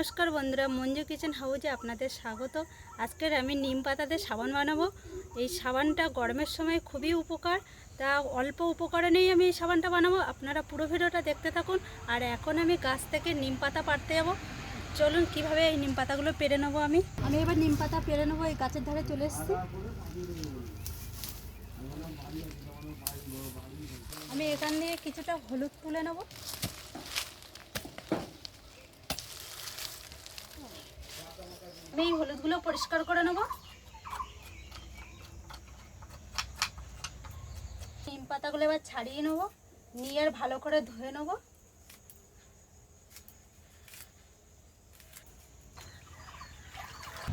নমস্কার বন্ধুরা, মঞ্জু কিচেন হাউজে আপনাদের স্বাগত। আজকের আমি নিম পাতাতে সাবান বানাবো। এই সাবানটা গরমের সময় খুবই উপকার। তা অল্প উপকরণেই আমি এই সাবানটা বানাবো। আপনারা পুরো ভিডিওটা দেখতে থাকুন। আর এখন আমি গাছ থেকে নিম পাতা পাড়তে যাব। চলুন, কীভাবে এই নিম পাতাগুলো পেরে নেব আমি? আমি এবার নিম পাতা পেরে নেব, এই গাছের ধারে চলে এসেছি। আমি এখান দিয়ে কিছুটা হলুদ তুলে নেব। আমি এই হলুদগুলো পরিষ্কার করে নেব। নিম পাতাগুলো এবার ছাড়িয়ে নেব, নিয়ে আর ভালো করে ধুয়ে নেব।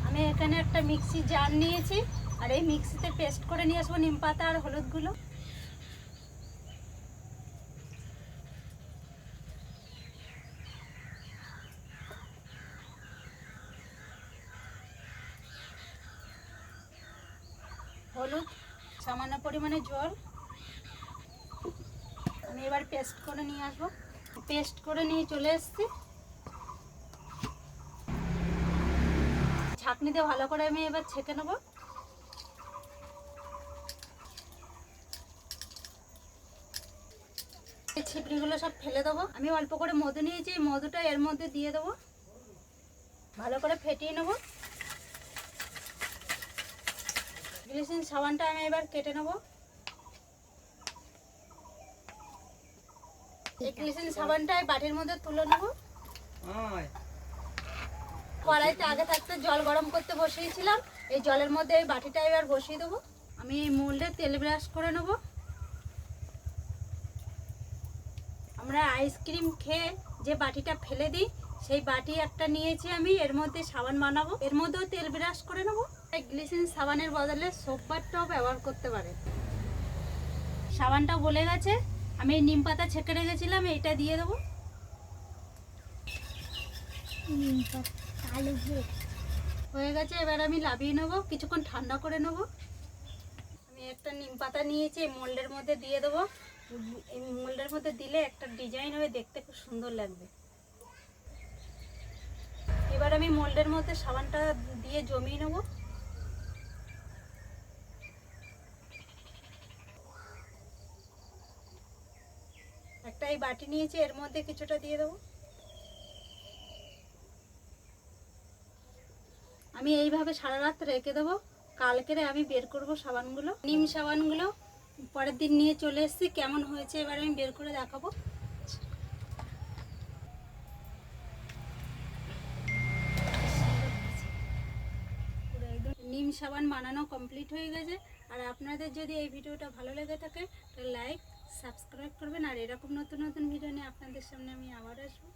আমি এখানে একটা মিক্সি জার নিয়েছি, আর এই মিক্সিতে পেস্ট করে নিয়ে আসব নিম পাতা আর হলুদগুলো। হলুদ, সামান্য পরিমাণে জল। আমি এবার পেস্ট করে নিয়ে আসব। পেস্ট করে নিয়ে চলে এসেছি। ছাঁকনি দিয়ে ভালো করে আমি এবার ছেঁকে নেব। ছিপড়িগুলো সব ফেলে দেবো। আমি অল্প করে মধু নিয়েছি, মধুটা এর মধ্যে দিয়ে দেবো। ভালো করে ফেটিয়ে নেব। গ্লিসিন সাবানটা আমি এবার কেটে নেব। এই গ্লিসিন সাবানটা বাটির মধ্যে তুলে নেব। কড়াইতে আগে থাকতে জল গরম করতে বসিয়েছিলাম। এই জলের মধ্যে এই বাটিটা এবার বসিয়ে দেবো। আমি এই মোল্ডে তেল ব্রাশ করে নেব। আমরা আইসক্রিম খেয়ে যে বাটিটা ফেলে দিই সেই বাটি একটা নিয়েছি আমি এর মধ্যে সাবান বানাবো। এর মধ্যেও তেল ব্রাশ করে নেব। গ্লিসিন সাবানের বদলে সোপ বারটাও ব্যবহার করতে পারে। সাবানটা বলে গেছে। আমি এই নিম পাতা ছেঁকে রেখেছিলাম এইটা দিয়ে দেবো। হয়ে গেছে এবার আমি লাভিয়ে নেব কিছুক্ষণ ঠান্ডা করে নেব। আমি একটা নিম পাতা নিয়েছি এই মোল্ডের মধ্যে দিয়ে দেবো। এই মোল্ডের মধ্যে দিলে একটা ডিজাইন হবে দেখতে খুব সুন্দর লাগবে। এবার আমি মোল্ডের মধ্যে সাবানটা দিয়ে জমিয়ে নেব। একটা এই বাটি নিয়েছি, এর মধ্যে কিছুটা দিয়ে দেবো। আমি এইভাবে সারা রাত রেখে দেবো। কালকেরে আমি বের করব সাবানগুলো, নিম সাবানগুলো, পরের দিন নিয়ে চলে এসেছি। কেমন হয়েছে এবার আমি বের করে দেখাবো পুরো নিম সাবান বানানো কমপ্লিট হয়ে গেছে। আর আপনাদের যদি এই ভিডিওটা ভালো লেগে থাকে লাইক সাবস্ক্রাইব করবেন। আর এরকম নতুন নতুন ভিডিও নিয়ে আপনাদের সামনে আমি আবার আসব।